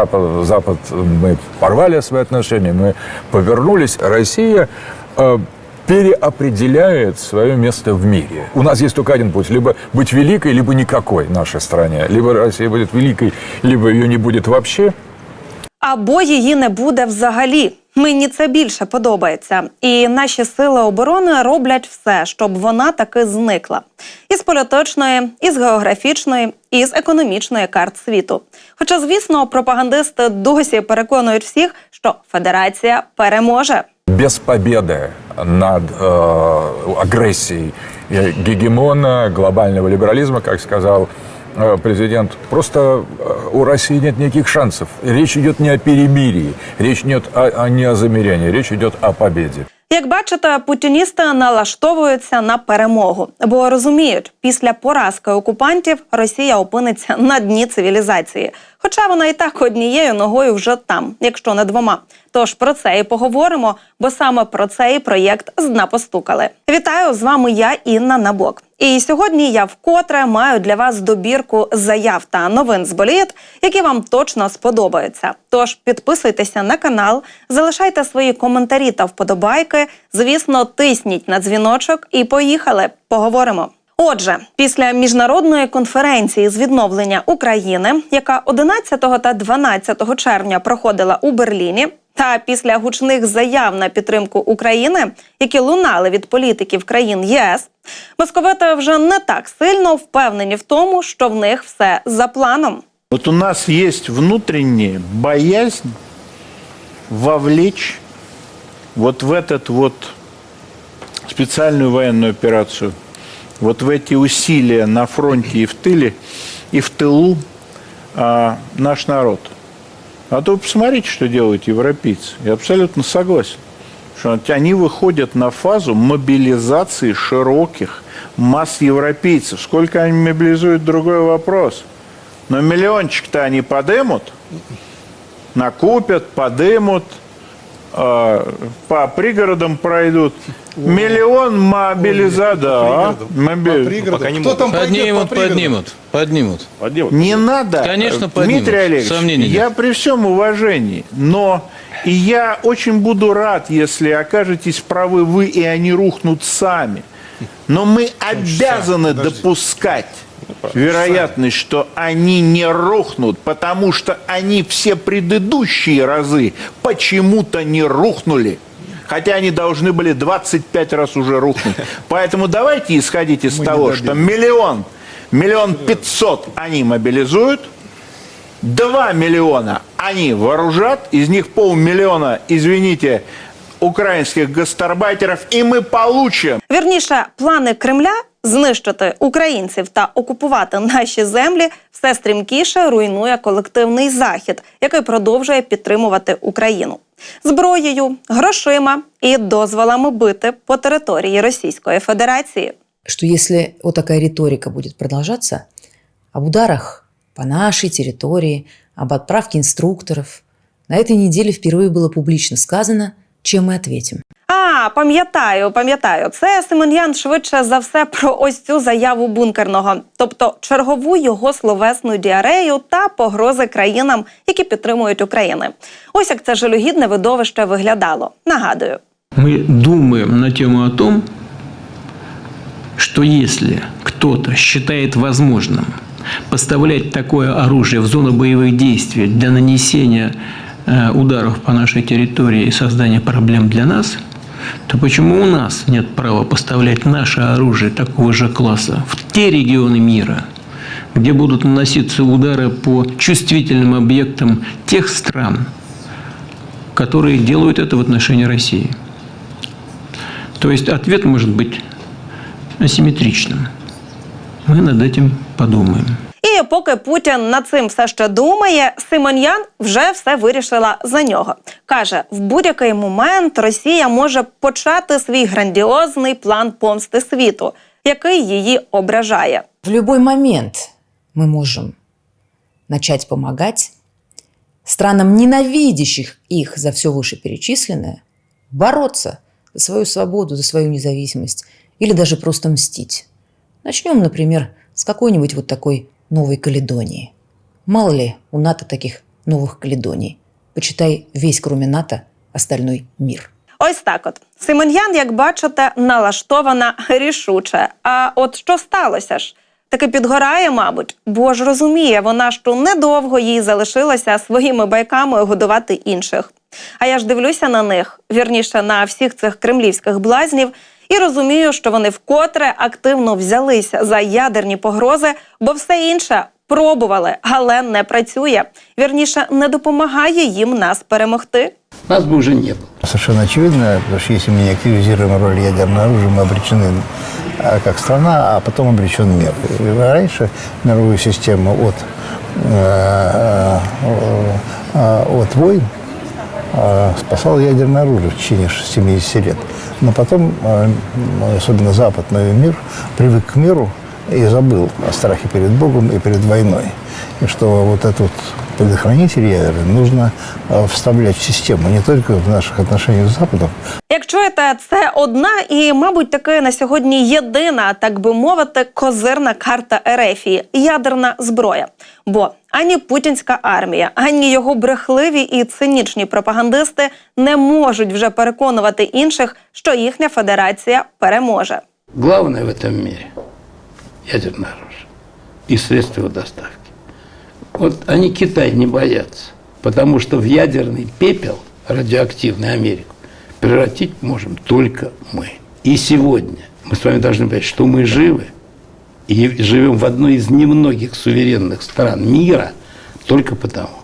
Запад, Запад, мы порвали свои отношения, мы повернулись. Россия э, переопределяет свое место в мире. У нас есть только один путь. Либо быть великой, либо никакой нашей стране. Либо Россия будет великой, либо ее не будет вообще. Або її не буде взагалі. Мені це більше подобається. І наші сили оборони роблять все, щоб вона таки зникла. Із політичної, із географічної, і з економічної карт світу. Хоча, звісно, пропагандисти досі переконують всіх, що федерація переможе. Без победы над э, агрессией э, гегемона глобального либерализма, как сказал э, президент, просто у России нет никаких шансов. Речь идет не о перемирии, речь идет о, о- не о замирянии, речь идет о победе. Як бачите, путіністи налаштовуються на перемогу, бо розуміють, після поразки окупантів Росія опиниться на дні цивілізації. Хоча вона і так однією ногою вже там, якщо не двома. Тож про це і поговоримо, бо саме про цей проєкт з дна постукали. Вітаю з вами я, Інна Набок. І сьогодні я вкотре маю для вас добірку заяв та новин з боліт, які вам точно сподобаються. Тож підписуйтеся на канал, залишайте свої коментарі та вподобайки. Звісно, тисніть на дзвіночок і поїхали. Поговоримо. Отже, після міжнародної конференції з відновлення України, яка 11 та 12 червня проходила у Берліні, та після гучних заяв на підтримку України, які лунали від політиків країн ЄС, московити вже не так сильно впевнені в тому, що в них все за планом. Вот у нас есть внутренняя боязнь вовлечь вот в этот вот специальную военную операцию, вот в эти усилия на фронте и в тыле, и в тылу а, наш народ. А то посмотрите, что делают европейцы. Я абсолютно согласен. Что они выходят на фазу мобилизации широких масс европейцев. Сколько они мобилизуют, другой вопрос. Но миллиончик-то они подымут, накупят, подымут, по пригородам пройдут. Миллион мобилиза, да. моби- Пока не Кто могут. там пойдет Поднимут, по пригородам? поднимут, поднимут. Не надо. Конечно, поднимут. Дмитрий Олегович, Сомнений я нет. при всем уважении, но и я очень буду рад, если окажетесь правы вы, и они рухнут сами. Но мы обязаны подождите. допускать вероятность, что они не рухнут, потому что они все предыдущие разы почему-то не рухнули. Хотя они должны были 25 раз уже рухнуть. Поэтому давайте исходить из Мы того, что миллион, миллион пятьсот они мобилизуют, 2 миллиона они вооружат, из них полмиллиона, извините, украинских гастарбайтеров, и мы получим Вірніше, плани Кремля знищити українців та окупувати наші землі все стрімкіше руйнує колективний захід, який продовжує підтримувати Україну зброєю, грошима і дозволами бити по території Російської Федерації. что если вот такая риторика будет продолжаться, об ударах по нашей территории, об отправке инструкторов, на этой неделе впервые было публично сказано, чем мы ответим. А, пам'ятаю, пам'ятаю, це Симоньян швидше за все про ось цю заяву бункерного, тобто чергову його словесну діарею та погрози країнам, які підтримують Україну. Ось як це жалюгідне видовище виглядало. Нагадую. Мы думаем на тему о том, что если кто-то считает возможным поставлять такое оружие в зону боевых действий для нанесения э, ударов по нашей территории и создания проблем для нас, то почему у нас нет права поставлять наше оружие такого же класса в те регионы мира, где будут наноситься удары по чувствительным объектам тех стран, которые делают это в отношении России? То есть ответ может быть асимметричным. Мы над этим подумаем. І поки Путін над цим все ще думає, Симоньян вже все вирішила за нього. Каже, в будь-який момент Росія може почати свій грандіозний план помсти світу, який її ображає. В любой момент мы можем начать помогать странам, ненавидящих их за все вышеперечисленное, бороться за свою свободу, за свою независимость или даже просто мстить. Начнем, например, с какой-нибудь вот такой Новой Каледонии. Мало ли у НАТО таких новых Каледоний. Почитай весь, кроме НАТО, остальной мир. Ось так от. Симоньян, як бачите, налаштована рішуче. А от що сталося ж? Таки підгорає, мабуть, бо ж розуміє вона, що недовго їй залишилося своїми байками годувати інших. А я ж дивлюся на них, вірніше на всіх цих кремлівських блазнів, і розумію, що вони вкотре активно взялися за ядерні погрози, бо все інше пробували, але не працює. Вірніше, не допомагає їм нас перемогти. Нас бы уже не было. Совершенно очевидно, потому что если мы не активизируем роль ядерного оружия, мы обречены а, как страна, а потом обречен мир. И Раньше мировую систему от, э, э, э, от войн э, спасало ядерное оружие в течение 70 лет. Но потом, э, особенно западный мир, привык к миру и забыл о страхе перед Богом и перед войной. И что вот этот вот предохранитель ядерный нужно э, вставлять в систему, не только в наших отношениях с Западом, Як чуєте, це одна і, мабуть, таки на сьогодні єдина, так би мовити, козирна карта Ерефії ядерна зброя. Бо ані путінська армія, ані його брехливі і цинічні пропагандисти не можуть вже переконувати інших, що їхня федерація переможе. Главное в этом мире – ядерное оружие и средства его доставки. Вот они Китай не боятся, потому что в ядерный пепел радиоактивный Америку превратить можем только мы. И сегодня мы с вами должны понять, что мы живы и живем в одной из немногих суверенных стран мира только потому,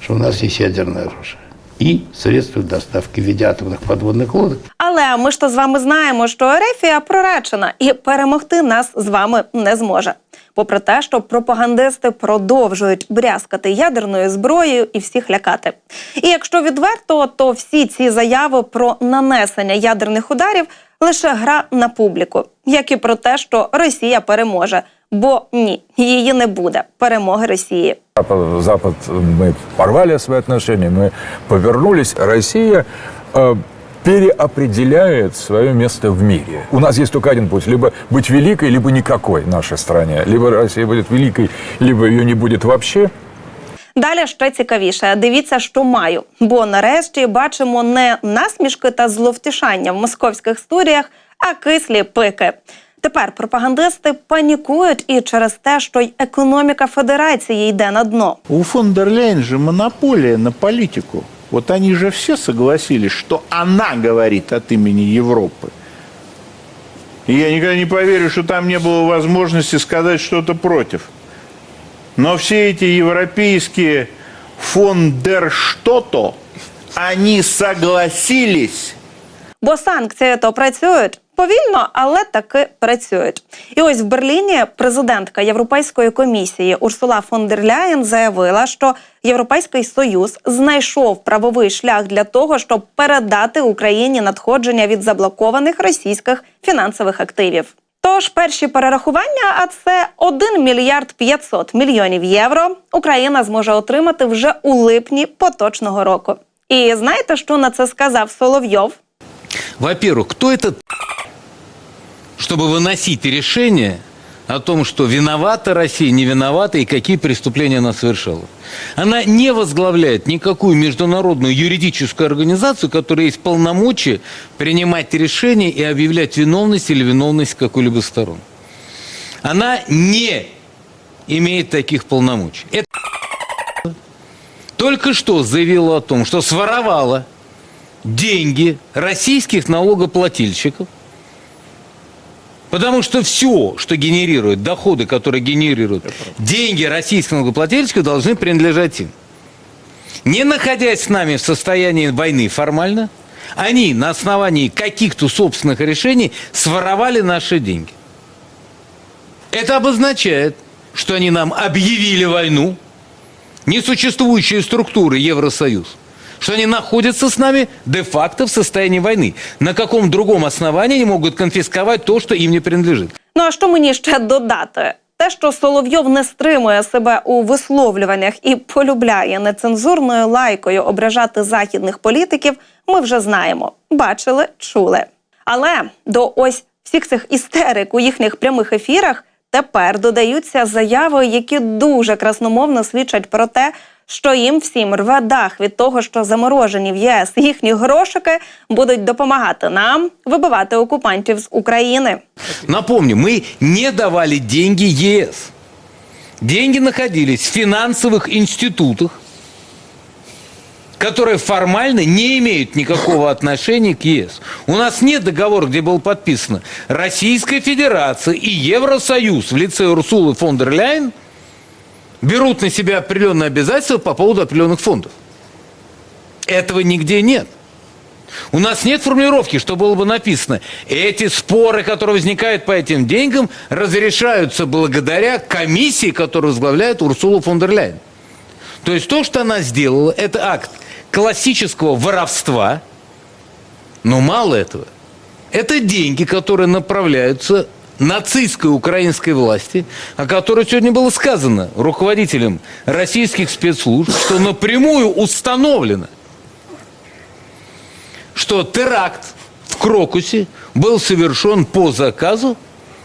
что у нас есть ядерное оружие и средства доставки в виде атомных подводных лодок. Але ми ж то з вами знаємо, що Ерефія проречена і перемогти нас з вами не зможе. Попри те, що пропагандисти продовжують брязкати ядерною зброєю і всіх лякати. І якщо відверто, то всі ці заяви про нанесення ядерних ударів лише гра на публіку, як і про те, що Росія переможе Бо ні, її не буде перемоги Росії. Запад, Запад, мы порвали свои отношения, мы повернулись. Россия э, переопределяет свое место в мире. У нас есть только один путь. Либо быть великой, либо никакой нашей стране. Либо Россия будет великой, либо ее не будет вообще. Далі ще цікавіше. Дивіться, що маю. Бо нарешті бачимо не насмішки та зловтішання в московських студіях, а кислі пики. Тепер пропагандисти панікують і через те, що й економіка федерації йде на дно. У фон дер Ляйен же монополия на политику. Вот они же все согласились, что она говорит от имени Европы. И я никогда не поверю, что там не было возможности сказать что-то против. Но все эти европейские фон дер что-то, они согласились Бо санкції то працюють повільно, але таки працюють. І ось в Берліні президентка Європейської комісії Урсула фон дер Ляєн заявила, що Європейський союз знайшов правовий шлях для того, щоб передати Україні надходження від заблокованих російських фінансових активів. Тож перші перерахування, а це 1 мільярд 500 мільйонів євро, Україна зможе отримати вже у липні поточного року. І знаєте, що на це сказав Соловйов? Во-первых, кто этот чтобы выносить решение о том, что виновата Россия, не виновата и какие преступления она совершала. Она не возглавляет никакую международную юридическую организацию, которая есть полномочия принимать решения и объявлять виновность или виновность какой-либо стороны. Она не имеет таких полномочий. Это только что заявила о том, что своровала деньги российских налогоплательщиков, потому что все, что генерирует, доходы, которые генерируют деньги российских налогоплательщиков, должны принадлежать им. Не находясь с нами в состоянии войны формально, они на основании каких-то собственных решений своровали наши деньги. Это обозначает, что они нам объявили войну, несуществующие структуры Евросоюз, что они находятся с нами де-факто в состоянии войны. На каком другом основании они могут конфисковать то, что им не принадлежит? Ну а що мені ще додати? Те, що Соловйов не стримує себе у висловлюваннях і полюбляє нецензурною лайкою ображати західних політиків, ми вже знаємо, бачили, чули. Але до ось всіх цих істерик у їхніх прямих ефірах тепер додаються заяви, які дуже красномовно свідчать про те, що їм всім рве дах від того, що заморожені в ЄС їхні грошики будуть допомагати нам вибивати окупантів з України. Напомню, мы не давали деньги ЕС. Деньги находились в финансовых институтах, которые формально не имеют никакого отношения к ЕС. У нас нет договора, где было подписано Российская Федерация и Евросоюз в лице Урсулы фон дер Ляйен берут на себя определенные обязательства по поводу определенных фондов. Этого нигде нет. У нас нет формулировки, что было бы написано. Эти споры, которые возникают по этим деньгам, разрешаются благодаря комиссии, которую возглавляет Урсула фон дер Ляйен. То есть то, что она сделала, это акт классического воровства. Но мало этого. Это деньги, которые направляются нацистской украинской власти, о которой сегодня было сказано руководителем российских спецслужб, что напрямую установлено, что теракт в Крокусе был совершен по заказу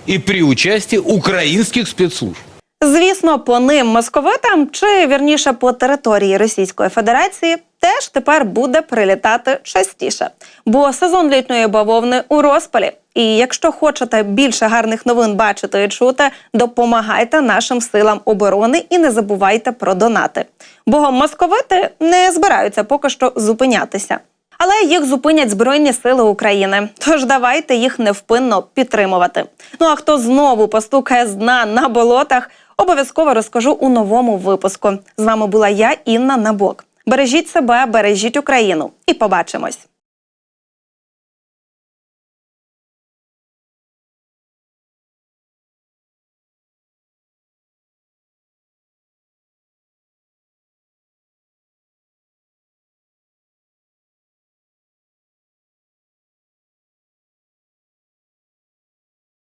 и при участии украинских спецслужб. Звісно, по ним московитам, чи вірніше по території Російської Федерації, теж тепер буде прилітати частіше, бо сезон літньої бавовни у розпалі. І якщо хочете більше гарних новин бачити і чути, допомагайте нашим силам оборони і не забувайте про донати. Бо московити не збираються поки що зупинятися. Але їх зупинять Збройні Сили України. Тож давайте їх невпинно підтримувати. Ну а хто знову постукає з дна на болотах, обов'язково розкажу у новому випуску. З вами була я, Інна Набок. Бережіть себе, бережіть Україну і побачимось.